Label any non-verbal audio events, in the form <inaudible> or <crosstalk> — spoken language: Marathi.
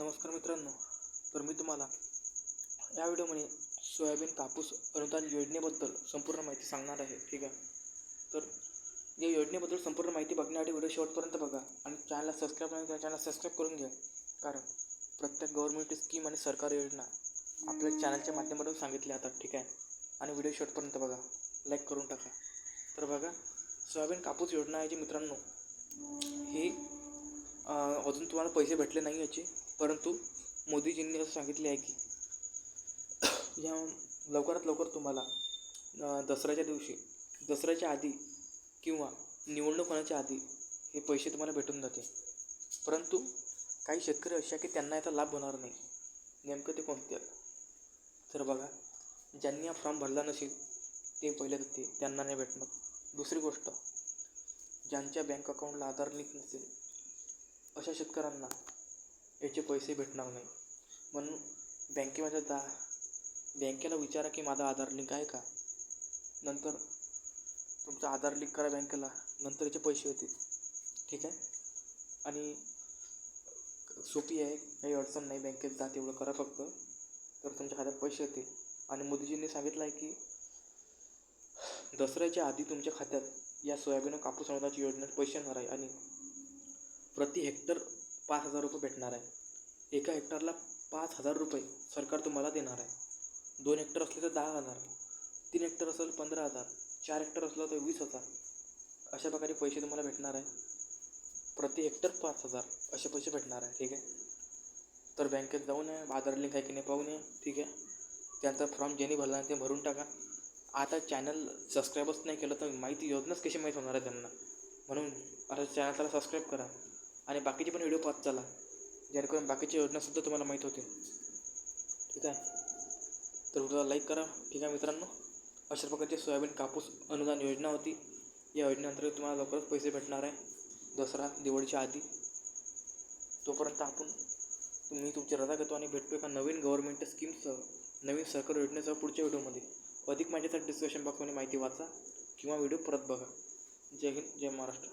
नमस्कार मित्रांनो तर मी तुम्हाला या व्हिडिओमध्ये सोयाबीन कापूस अनुदान योजनेबद्दल संपूर्ण माहिती सांगणार आहे ठीक आहे? तर या योजनेबद्दल संपूर्ण माहिती बघण्यासाठी व्हिडिओ शेवटपर्यंत बघा आणि चॅनलला सबस्क्राईब नाही किंवा चॅनल सबस्क्राईब करून घ्या कारण प्रत्येक गव्हर्नमेंट स्कीम आणि सरकारी योजना आपल्या चॅनलच्या माध्यमातून सांगितल्या जातात ठीक आहे? आणि व्हिडिओ शेवटपर्यंत बघा लाईक करून टाका. तर बघा सोयाबीन कापूस योजना आहे जी मित्रांनो ही अजून तुम्हाला पैसे भेटले नाही याचे. परंतु मोदीजींनी असं सांगितले आहे की <coughs> या लवकरात लवकर तुम्हाला दसऱ्याच्या दिवशी दसऱ्याच्या आधी किंवा निवडणूक होण्याच्या आधी हे पैसे तुम्हाला भेटून जाते परंतु काही शेतकरी असे की त्यांना याचा लाभ होणार नाही. नेमकं ते कोणते आहेत? तर बघा ज्यांनी हा फॉर्म भरला नसेल ते पहिले तर ते त्यांना नाही भेटणार. दुसरी गोष्ट ज्यांच्या बँक अकाउंटला आधार लिंक नसेल अशा शेतकऱ्यांना याचे पैसे भेटणार नाही. म्हणून बँकेमध्ये जा बँकेला विचारा की माझा आधार लिंक आहे का? नंतर तुमचा आधार लिंक करा बँकेला नंतर याचे पैसे होतील ठीक आहे? आणि सोपी आहे काही अडचण नाही बँकेत जा तेवढं करा फक्त. तर तुमच्या खात्यात पैसे येतील. आणि मोदीजींनी सांगितलं आहे की दसऱ्याच्या आधी तुमच्या खात्यात या सोयाबीन कापूस अनुदानाची योजनेत पैसे येणार आहे. आणि प्रति हेक्टर पाच हजार रुपये भेटणार आहे. एका हेक्टरला पाच हजार रुपये सरकार तुम्हाला देणार आहे. दोन हेक्टर असले तर दहा हजार तीन हेक्टर असेल पंधरा हजार चार हेक्टर असलं तर वीस हजार. अशा प्रकारे पैसे तुम्हाला भेटणार आहे. प्रति हेक्टर पाच हजार असे पैसे भेटणार आहे ठीक आहे? तर बँकेत जाऊन या आधार लिंक आहे की नाही पाहून नये ठीक आहे? त्यांचा फॉर्म ज्यांनी भरला आहे ते भरून टाका. आता चॅनल सबस्क्राईबच नाही केलं तर माहिती योजनाच कशी माहीत होणार आहे त्यांना? म्हणून आता चॅनलला सबस्क्राईब करा. आणि बाकीचे पण व्हिडिओ पाहत चला. जेणेकरून बाकीच्या योजनासुद्धा तुम्हाला माहीत होतील. ठीक आहे? तर व्हिडिओला लाईक करा. ठीक आहे मित्रांनो? अशा प्रकारची सोयाबीन कापूस अनुदान योजना होती. या योजनेअंतर्गत तुम्हाला लवकरच पैसे भेटणार आहे. दसरा दिवाळीच्या आधी. तोपर्यंत आपण तुम्ही तुमची रजा घेतो आणि भेटतो एका नवीन गव्हर्नमेंट स्कीमसह नवीन सरकारी योजनेसह पुढच्या व्हिडिओमध्ये. अधिक माहितीसाठी डिस्क्रिप्शन बॉक्समध्ये माहिती वाचा किंवा व्हिडिओ परत बघा. जय हिंद जय महाराष्ट्र.